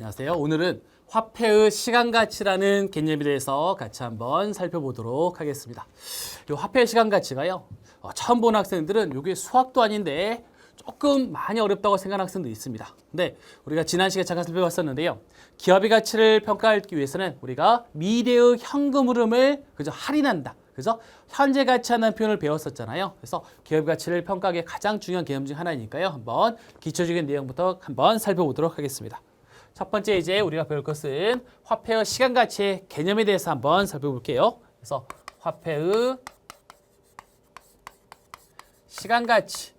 안녕하세요. 오늘은 화폐의 시간 가치라는 개념에 대해서 같이 한번 살펴보도록 하겠습니다. 이 화폐의 시간 가치가요. 어, 처음 본 학생들은 이게 수학도 아닌데 조금 많이 어렵다고 생각하는 학생도 있습니다. 근데 우리가 지난 시간에 잠깐 살펴봤었는데요. 기업의 가치를 평가하기 위해서는 우리가 미래의 현금 흐름을 그저 할인한다. 그죠? 현재 가치라는 표현을 배웠었잖아요. 그래서 기업 가치를 평가하기 가장 중요한 개념 중 하나니까요. 한번 기초적인 내용부터 한번 살펴보도록 하겠습니다. 첫 번째 이제 우리가 배울 것은 화폐의 시간 가치의 개념에 대해서 한번 살펴볼게요. 그래서 화폐의 시간 가치에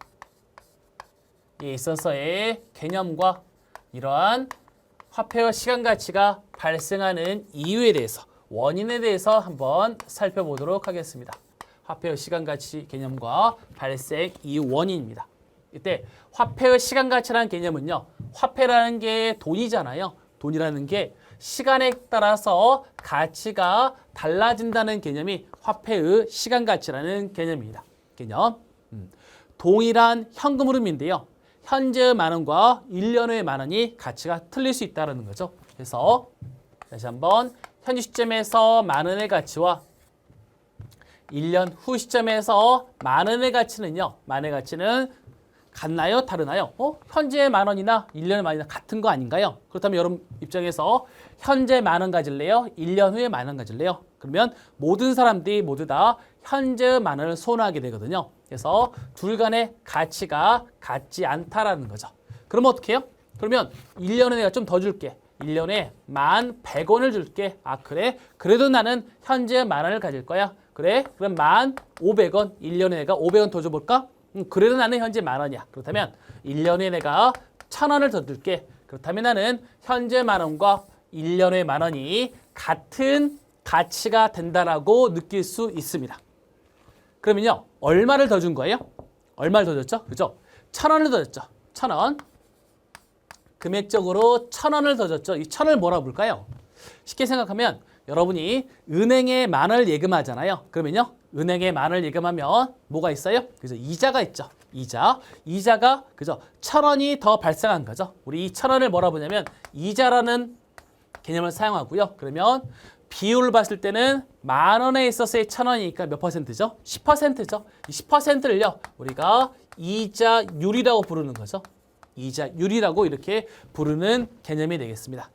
있어서의 개념과 이러한 화폐의 시간 가치가 발생하는 이유에 대해서 원인에 대해서 한번 살펴보도록 하겠습니다. 화폐의 시간 가치 개념과 발생 이유 원인입니다. 이때 화폐의 시간 가치라는 개념은요. 화폐라는 게 돈이잖아요. 돈이라는 게 시간에 따라서 가치가 달라진다는 개념이 화폐의 시간 가치라는 개념입니다. 개념. 음. 동일한 현금 흐름인데요. 현재의 만 원과 1년 후의 만 원이 가치가 틀릴 수 있다는 거죠. 그래서 다시 한번 현재 시점에서 만 원의 가치와 1년 후 시점에서 만 원의 가치는요. 만 원의 가치는 같나요? 다르나요? 어? 현재 만 원이나 1년의 만 원이나 같은 거 아닌가요? 그렇다면 여러분 입장에서 현재 만 원 가질래요? 1년 후에 만 원 가질래요? 그러면 모든 사람들이 모두 다 현재 만 원을 선호하게 되거든요. 그래서 둘 간의 가치가 같지 않다라는 거죠. 그러면 어떻게 해요? 그러면 1년에 내가 좀 더 줄게. 1년에 만 100원을 줄게. 아 그래? 그래도 나는 현재 만 원을 가질 거야. 그래? 그럼 만 500원. 1년에 내가 500원 더 줘볼까? 음, 그래도 나는 현재 만 원이야. 그렇다면 1년에 내가 천 원을 더 줄게. 그렇다면 나는 현재 만 원과 1년의 만 원이 같은 가치가 된다라고 느낄 수 있습니다. 그러면요. 얼마를 더 준 거예요? 얼마를 더 줬죠? 그죠? 천 원을 더 줬죠. 천 원. 금액적으로 천 원을 더 줬죠. 이천 원을 뭐라고 볼까요? 쉽게 생각하면 여러분이 은행에 만 원을 예금하잖아요. 그러면요. 은행에 만 원을 예금하면 뭐가 있어요? 그죠? 이자가 있죠. 이자. 이자가 그죠? 천 원이 더 발생한 거죠. 우리 이 천 원을 뭐라 보냐면 이자라는 개념을 사용하고요. 그러면 비율을 봤을 때는 만 원에 있어서의 천 원이니까 몇 퍼센트죠? 10%죠. 이 10%를요. 우리가 이자율이라고 부르는 거죠. 이자율이라고 이렇게 부르는 개념이 되겠습니다.